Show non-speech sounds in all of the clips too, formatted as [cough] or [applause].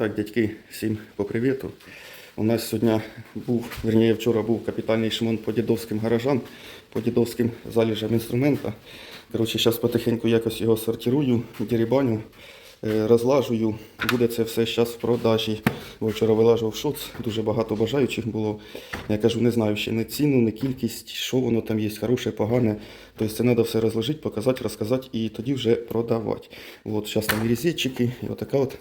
Так, дядьки, всім по привіту. У нас сьогодні був, верніше, вчора був капітальний шмон по дідовським гаражам, по дідовським заліжам інструмента. Коротше, зараз потихеньку якось його сортирую, дерибаню, е, розлажую. Буде це все зараз в продажі. Вчора вилажував шоц, дуже багато бажаючих було. Я кажу, не знаю ще не ціну, не кількість, що воно там є, хороше, погане. Тобто це треба все розложити, показати, розказати і тоді вже продавати. От зараз там і і отака от,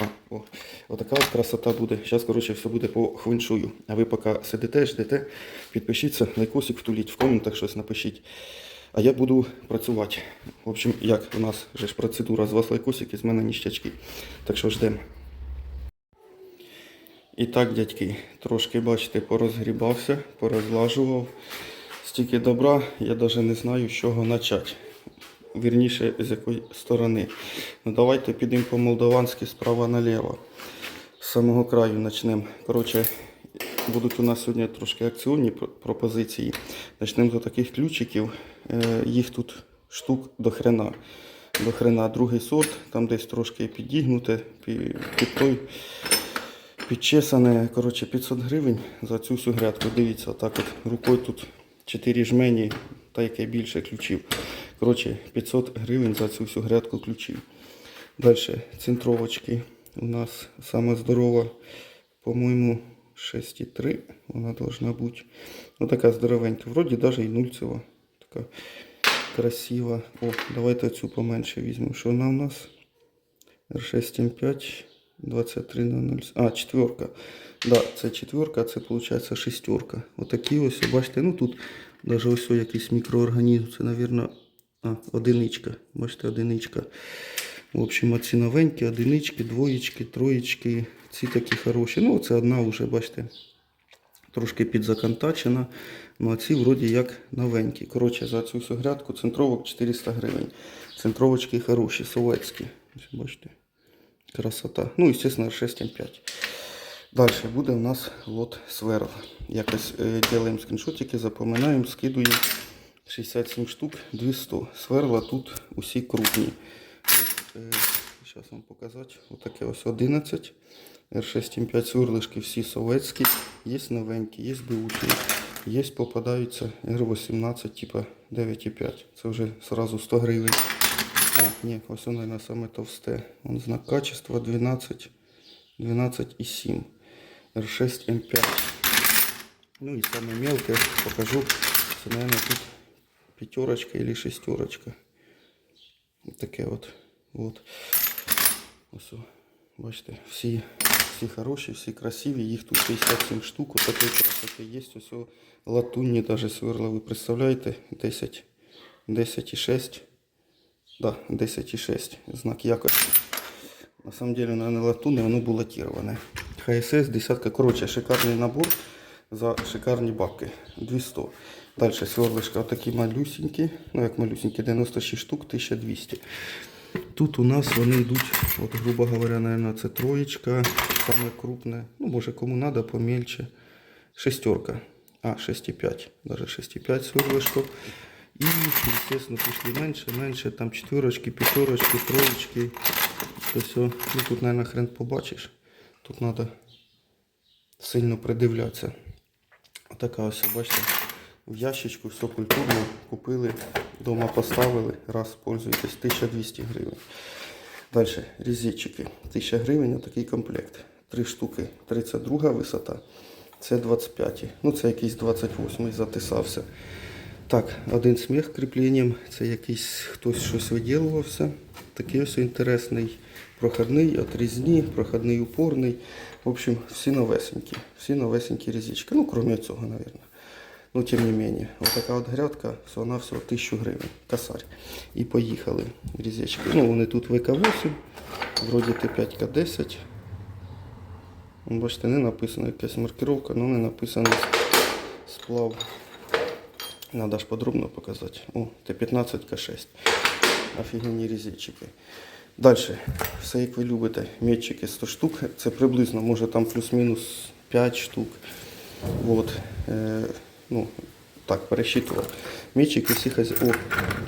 а, о, отака от красота буде. Зараз, коротше, все буде по хвиншую. А ви поки сидите, ждете, підпишіться, лайкосик втуліть, в коментах щось напишіть. А я буду працювати. В общем, як у нас же ж процедура з вас лайкосики, з мене ніщачки. Так що ждемо. І так, дядьки, трошки, бачите, порозгрібався, порозлажував. Стільки добра, я навіть не знаю, з чого почати. Вірніше, з якої сторони. Ну давайте підемо по-молдаванськи справа наліво. З самого краю почнемо. Коротше, будуть у нас сьогодні трошки акціонні пропозиції. Почнемо з таких ключиків. Е, Їх тут штук до хрена. До хрена другий сорт, там десь трошки підігнуте, під, той підчесане, коротше, 500 гривень за цю всю грядку. Дивіться, отак от рукою тут 4 жмені та яке більше ключів. Коротше, 500 гривень за цю всю грядку ключів. Далі центровочки у нас саме здорова, по-моєму, 6,3 вона должна бути. Ну така здоровенька. Вроді навіть і нульцева. Така красива. О, давайте цю поменше візьмемо. Що вона у нас? R6M5 2300. А, четверка. Да, це четверка, а це виходить шестерка. Отакі ось, бачите, ну тут навіть ось якийсь мікроорганізм. Це, мабуть, а, одиничка. Бачите, одиничка. В общем, оці новенькі, одинички, двоєчки, троєчки. Ці такі хороші. Ну, це одна вже, бачите, трошки підзаконтачена. Ну, а ці вроді як новенькі. Коротше, за цю всю центровок 400 гривень. Центровочки хороші, советські. Бачите. Красота. Ну, естественно, 6М5. Далі буде у нас лот сверл. Якось е, делаємо скріншотики, запоминаємо, скидуємо 67 штук, 200. Сверла тут усі крупні. Зараз вам показати. Отаке ось 11. R6М5 сверлишки всі советські. Є новенькі, є беушні. Є попадаються R18, типа 9,5. Це вже сразу 100 гривень. А, ні, ось воно, саме товсте. Вон знак качества 12, 12,7. R6 M5. Ну и самое мелкое покажу. Це, наверное, тут пятерочка или шестерочка. Таке от. от. Ось, бачите, всі, всі хороші, всі красиві. Їх тут 57 штук. Ось такої красоти є. Ось латунні даже сверла. Ви представляєте? 10, 10,6. Да, 10,6. Знак якості. На самом деле, наверное, латунне, воно було булатироване. ХСС, десятка. Короче, шикарний набор за шикарні бабки. 200. Дальше сверлишка такі малюсенькі. Ну, як малюсенькі, 96 штук, 1200. Тут у нас вони йдуть, от, грубо говоря, наверное, це троєчка, саме крупне. Ну, може, кому надо, помельче. Шестерка. А, 6,5. Даже 6,5 сверлишко. І, естественно, пішли менше, менше, там четверочки, п'ятерочки, троєчки. То все. Ну, тут, наверное, хрен побачиш. Тут треба сильно придивлятися. Отака ось, бачите, в ящичку все культурно купили, вдома поставили, раз пользуєтесь, 1200 гривень. Далі, різетчики, 1000 гривень, отакий комплект. Три штуки, 32 висота, це 25. Ну, це якийсь 28 затисався. Так, один сміх кріпленням, це якийсь хтось щось виділувався. Такий ось інтересний проходний, отрізні, проходний упорний. В общем, всі новесенькі. Всі новесенькі різички. Ну, крім цього, мабуть. Ну, тим не менее, вот така от грядка, всього всього 1000 гривень, косарь. І поїхали різечки. Ну, вони тут ВК8, вроді Т5К10. Бачите, не написано якась маркировка, але не написано сплав. Надо ж подробно показати. О, Т15К6. Офігенні різечки. Далі, все як ви любите, метчики 100 штук. Це приблизно, може там плюс-мінус 5 штук. Вот. Е, ну, так, пересчитував. Метчики всі хаз... О,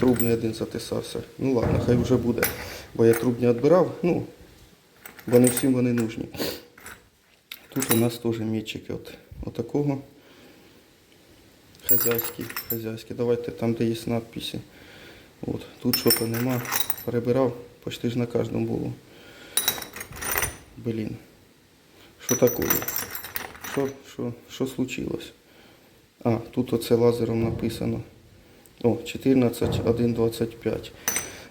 трубний один затисався. Ну ладно, хай вже буде. Бо я трубні відбирав. Ну, бо не всім вони нужні. Тут у нас теж мітчики от, отакого. Хазяйські, хазяйські. Давайте там, де є надписи. От, тут що то нема. Перебирав, почти ж на кожному було. Блін. Що такое? Що, що, що случилось? А, тут оце лазером написано. О, 14, 1, 25.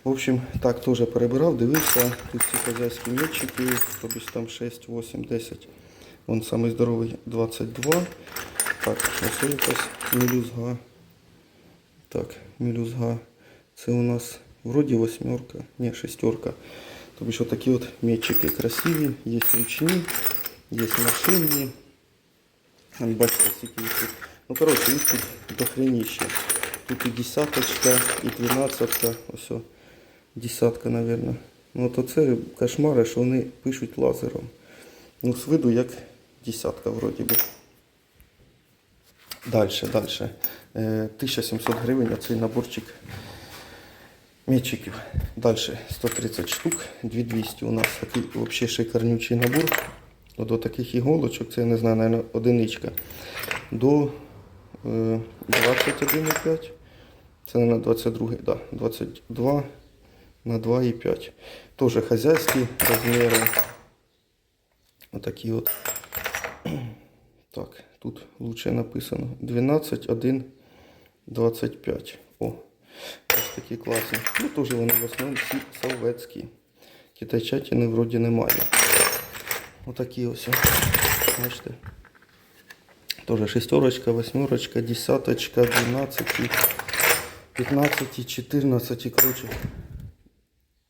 В общем, так теж перебирав, дивився. Тут ці хазяйські м'ячики, тобто там 6, 8, 10. Вон самий здоровий 22. Так, ось якась мілюзга. Так, мілюзга. Це у нас вроді восьмерка, ні, шестерка. Тобто що такі от м'ячики красиві, є ручні, є машинні. Там бачите, скільки. Ну, коротше, їх тут дохреніще. Тут і десяточка, і дванадцятка, ось десятка, наверное. Ну, то це кошмари, що вони пишуть лазером. Ну, з виду як десятка вроді би. Дальше, дальше. Е, 1700 гривень оцей наборчик м'ячиків. Дальше 130 штук, 2200 у нас такий взагалі шикарнючий набор. От До таких іголочок, це я не знаю, наверное, одиничка. До е, 21,5. Це не на 22, да, 22 на 2,5. Теж хазяйські розміри. Отакі от. Так, тут лучше написано 12, 1, 25. Ось такі класні. Ну, теж вони в основному всі советські. Китайчатини вроді немає. Отакі ось. Бачите. Тоже шестерочка, восьмерочка, десяточка, 12, 15, 14, короче.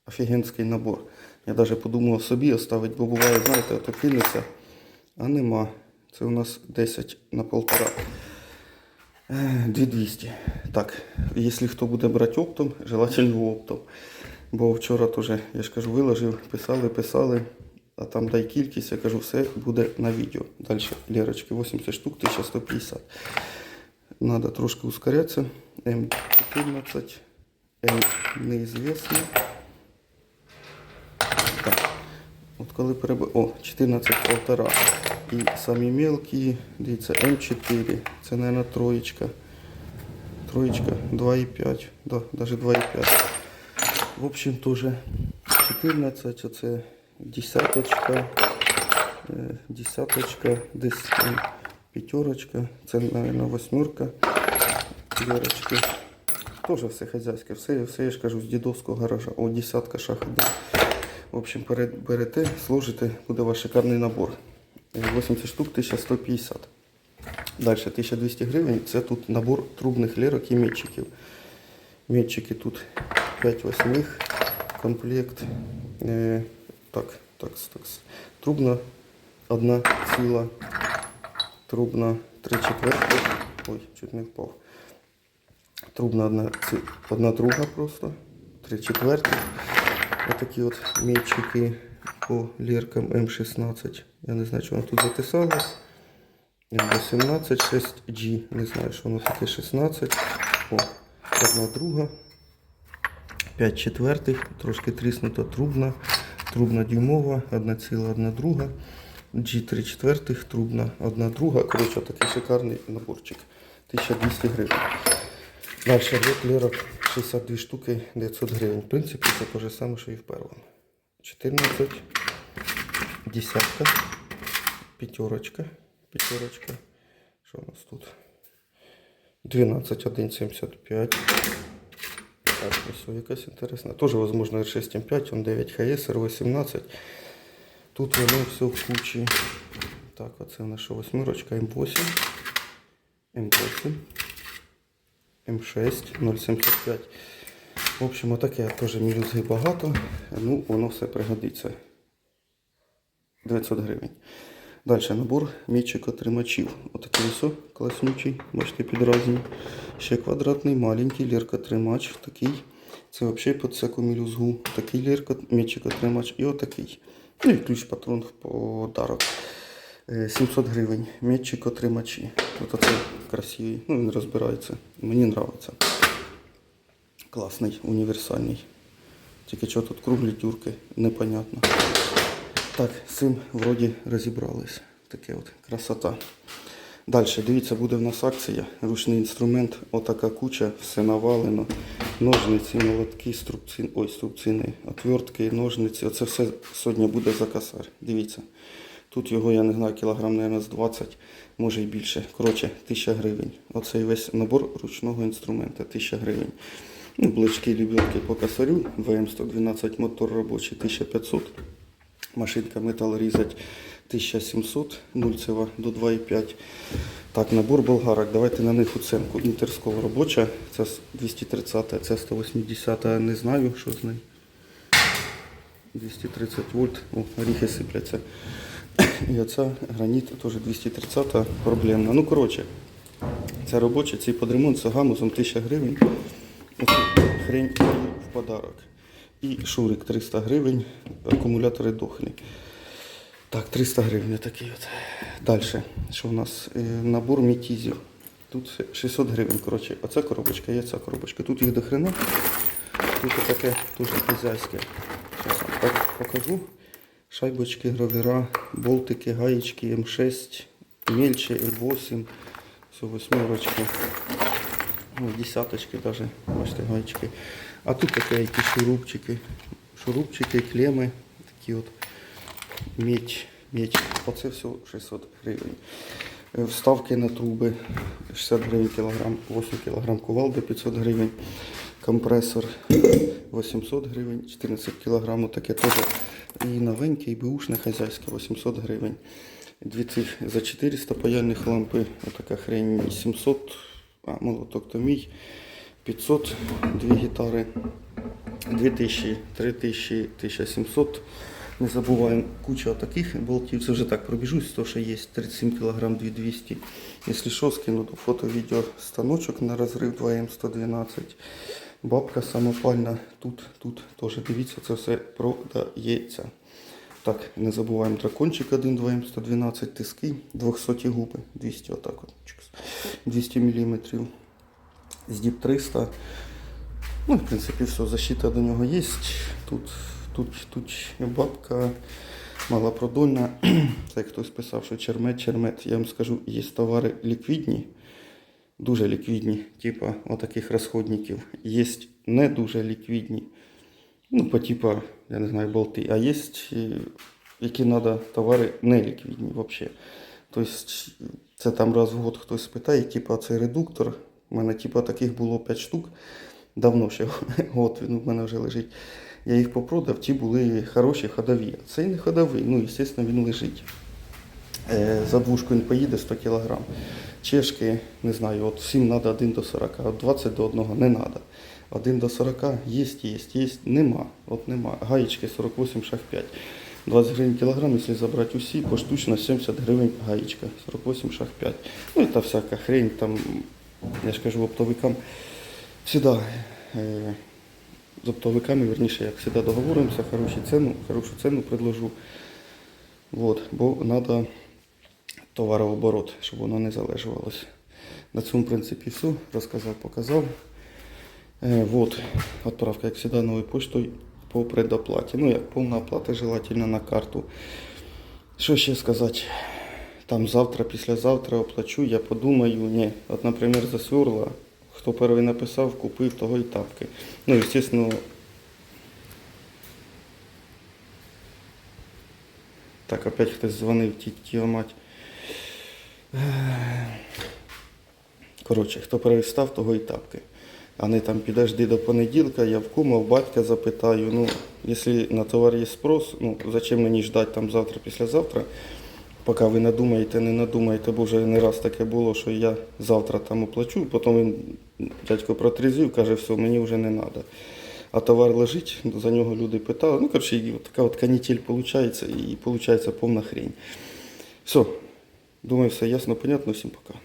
Офігенський набор. Я навіть подумав собі оставити, бо буває, знаєте, ото кинеться, а нема. Це у нас 10 на полтора. Е, 2200. Так, якщо хто буде брати оптом, желательно оптом. Бо вчора теж, я ж кажу, виложив, писали, писали, а там дай кількість, я кажу, все буде на відео. Далі Лерочки 80 штук, 1150. Надо трошки ускорятися. М14, М неізвісно. Так. От коли переб... О, 14 полтора. І самі мелкі, дивіться, М4. Це, мабуть, троєчка. Троєчка 2,5. Да, даже 2,5. В общем, тоже 14, оце десяточка, е, десяточка, десь п'ятерочка, це, мабуть, восьмерка, Лерочки. Тоже все хазяйське, все, все, я ж кажу, з дідовського гаража. О, десятка шахи. В общем, берете, сложите, буде ваш шикарний набор. Е, 80 штук, 1150. Далі 1200 гривень. Це тут набор трубних лірок і метчиків. Метчики тут 5 восьмих, комплект. Е, так, так, так. Трубна одна ціла, трубна 3 четвертих. Ой, чуть не впав. Трубна одна, друга просто, 3 четвертих. Отакі от метчики по ліркам М16. Я не знаю, що воно тут затисалось. М18, 6G. Не знаю, що воно таке 16. О, одна друга. 5 четвертих, трошки тріснута трубна, трубна дюймова, одна ціла, одна друга. G3 четвертих, трубна, одна друга. Коротше, такий шикарний наборчик. 1200 гривень. Далі рот лірок 62 штуки 900 гривень. В принципі, це те ж саме, що і в першому. 14, десятка, п'ятерочка, п'ятерочка. Що у нас тут? 12, 1,75. Так, ось якась інтересна. Тоже, возможно, R6 M5, он 9 HS, R18. Тут воно все в кучі. Так, оце що восьмерочка М8. М8. М6, 0,75. В общем, отаке теж мілюзги багато. Ну, воно все пригодиться. 900 гривень. Далі набор мічик-отримачів. Отакий ось класнючий, бачите, підразні. Ще квадратний, маленький лірка-тримач. Такий. Це взагалі під всяку мілюзгу. Такий лірка, мічик-отримач і отакий. Ну і ключ-патрон в подарок. Е, 700 гривень. Мічик-отримачі. От оце красивий. Ну, він розбирається. Мені подобається. Класний, універсальний. Тільки що тут круглі дюрки, непонятно. Так, з цим вроді розібрались. Таке от красота. Далі, дивіться, буде в нас акція. Ручний інструмент, отака куча, все навалено. Ножниці, молотки, струбці, ой, струбцини, отвертки, ножниці. Оце все сьогодні буде за косарь. Дивіться. Тут його, я не знаю, кілограм, мабуть, з 20, може і більше. Коротше, 1000 гривень. Оцей весь набор ручного інструмента 1000 гривень. Ну, блочки, лебедки по косарю, ВМ-112 мотор робочий 1500. Машинка метал різать 1700, нульцева до 2,5. Так, набор болгарок. Давайте на них оценку. Інтерскол робоча, це 230, це 180, не знаю, що з нею. 230 вольт, о, горіхи сипляться. І оця граніт теж 230 проблемна. Ну, коротше, це робоча, цей подремонт з гамузом 1000 гривень. Оцю хрень в подарок. І шурик 300 гривень, акумулятори дохлі. Так, 300 гривень такий от. Далі, що у нас? Е, Набор мітізів. Тут 600 гривень. Коротше, оця коробочка є ця коробочка. Тут їх до хрена. Тут таке дуже хазяйське. Вам так покажу. Шайбочки, гравера, болтики, гаєчки М6, мельче, М8, все восьмерочки. Ну, десяточки даже, бачите, гаечки. А тут такі якісь шурупчики. Шурупчики, клеми, такі от меч, меч. Оце все 600 гривень. Е, Вставки на труби 60 гривень кілограм, 8 кілограм кувалди 500 гривень. Компресор 800 гривень, 14 кілограм, таке теж і новеньке, і бушне хазяйське 800 гривень. Дві цих за 400 паяльних лампи, отака хрень 700, а молоток то мій, 500, дві гітари, 2000, 3000, 1700. Не забуваємо куча таких болтів. Це вже так пробіжусь, то що є 37 кг 2200. Якщо що, скину до фото відео станочок на розрив 2М112. Бабка самопальна тут, тут теж дивіться, це все продається. Так, не забуваємо дракончик 1 2М112 тиски, 200 губи, 200 отак от, чикс, 200 мм. Здіп 300. Ну, в принципі, все, защита до нього є. Тут, тут, тут бабка малопродольна. [clears throat] Це хтось писав, що чермет, чермет. Я вам скажу, є товари ліквідні, дуже ліквідні, типа отаких розходників. Є не дуже ліквідні. Ну, по типа, я не знаю, болти. А є, е, які треба товари не ліквідні взагалі. Тобто, це там раз в год хтось питає, типа, цей редуктор. У мене типа таких було 5 штук. Давно ще [laughs] год він у мене вже лежить. Я їх попродав, ті були хороші ходові. А Цей не ходовий, ну, звісно, він лежить. Е, За двушку він поїде 100 кг. Чешки, не знаю, от всім треба 1 до 40, от 20 до 1 не треба. 1 до 40 є, є, є, нема. От нема. Гаєчки 48 шаг 5. 20 гривень кілограм, якщо забрати усі, поштучно 70 гривень гаєчка, 48 шаг 5. Ну і та всяка хрень, там, я ж кажу, оптовикам всегда е, з оптовиками, верніше, як завжди договоримося, хорошу ціну, хорошу ціну предложу. Вот, бо треба товарооборот, щоб воно не залежувалося. На цьому, принципі, все. Розказав, показав. Е, вот, отправка, як завжди, новою поштою по предоплаті. Ну, як повна оплата, желательно на карту. Що ще сказати? Там завтра, післязавтра оплачу, я подумаю, ні. От, наприклад, за сверла, хто перший написав, купив того і тапки. Ну, звісно, Так, опять хтось дзвонив, ті- мать. Коротше, хто перестав, того і тапки. А не там підожди до понеділка, я в кума, в батька запитаю. Ну, якщо на товар є спрос, ну зачем мені ждати там завтра, післязавтра, поки ви надумаєте, не надумаєте, бо вже не раз таке було, що я завтра там оплачу, потім він дядько протрезів, каже, все, мені вже не треба. А товар лежить, за нього люди питали. Ну, коротше, така от канітель виходить, і виходить повна хрень. Все, думаю, все ясно, понятно, всім пока.